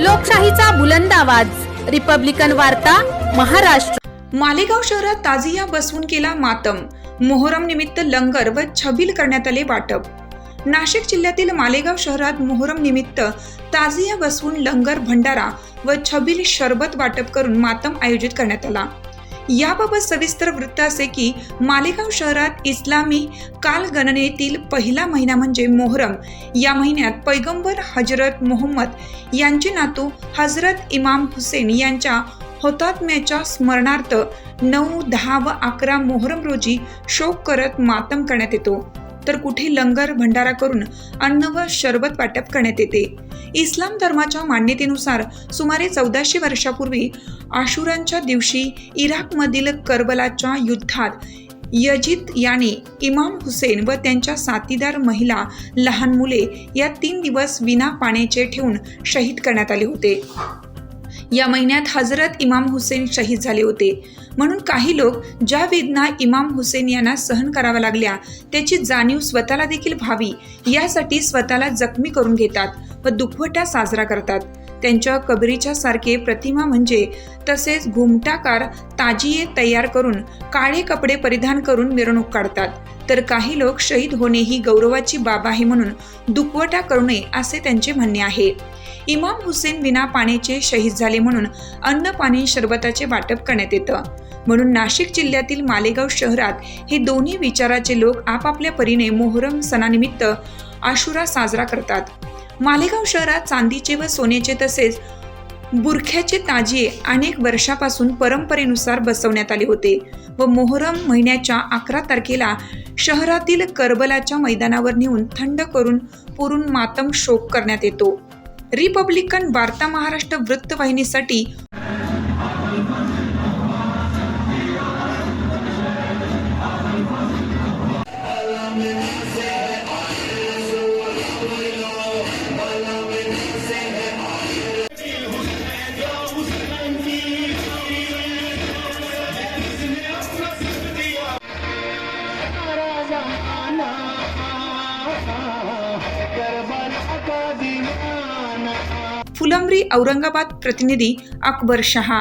लोकशाहीचा बुलंद आवाज. रिपब्लिकन वार्ता महाराष्ट्र. मालेगाव शहरात ताजिया बसवून केला मातम. मोहरम निमित्त लंगर व छबिल करण्यात आले वाटप. नाशिक जिल्ह्यातील मालेगाव शहरात मोहरम निमित्त ताजिया बसवून लंगर भंडारा व छबिल शरबत वाटप करून मातम आयोजित करण्यात आला. याबाबत सविस्तर वृत्त असे की मालेगाव शहरात इस्लामी कालगणनेतील पहिला महिना म्हणजे मोहरम. या महिन्यात पैगंबर हजरत मोहम्मद यांचे नातू हजरत इमाम हुसेन यांच्या हुतात्म्याच्या स्मरणार्थ नऊ दहा व अकरा मोहरम रोजी शोक करत मातम करण्यात येतो. तर कुठे लंगर भंडारा करून अन्न व शरबत वाटप करण्यात येते. इस्लाम धर्माच्या मान्यतेनुसार सुमारे चौदाशे वर्षापूर्वी आशुरांच्या दिवशी इराकमधील करबलाच्या युद्धात यजिद याने इमाम हुसेन व त्यांच्या साथीदार महिला लहान मुले या तीन दिवस विना पाण्याचे ठेवून शहीद करण्यात आले होते. या महिन्यात हजरत इमाम हुसेन शहीद झाले होते. म्हणून काही लोक ज्या वेदना इमाम हुसेन यांना सहन कराव्या लागल्या त्याची जाणीव स्वतःला देखील व्हावी. यासाठी स्वतःला जखमी करून घेतात व दुखवटा साजरा करतात. त्यांच्या कबरीच्या सारखे प्रतिमा म्हणजे तसेच घुमटाकार ताजिये तयार करून काळे कपडे परिधान करून मिरवणूक काढतात. तर काही लोक शहीद होणे ही गौरवाची बाब आहे म्हणून दुखवटा करू नये असे त्यांचे म्हणणे आहे. इमाम हुसेन विना पाण्याचे शहीद झाले म्हणून अन्न पाणी शरबताचे वाटप करण्यात येतं. म्हणून नाशिक जिल्ह्यातील मालेगाव शहरात हे दोन्ही विचाराचे लोक आपापल्या परीने मोहरम सणानिमित्त आशुरा साजरा करतात. मालेगाव शहरात चांदीचे व सोन्याचे तसेच बुरख्याचे ताजिये अनेक वर्षापासून परंपरेनुसार बसवण्यात आले होते व मोहरम महिन्याच्या अकरा तारखेला शहरातील करबलाच्या मैदानावर नेऊन थंड करून पुरून मातम शोक करण्यात येतो. रिपब्लिकन वार्ता महाराष्ट्र वृत्तवाहिनीसाठी फुलंब्री औरंगाबाद प्रतिनिधी अकबर शहा।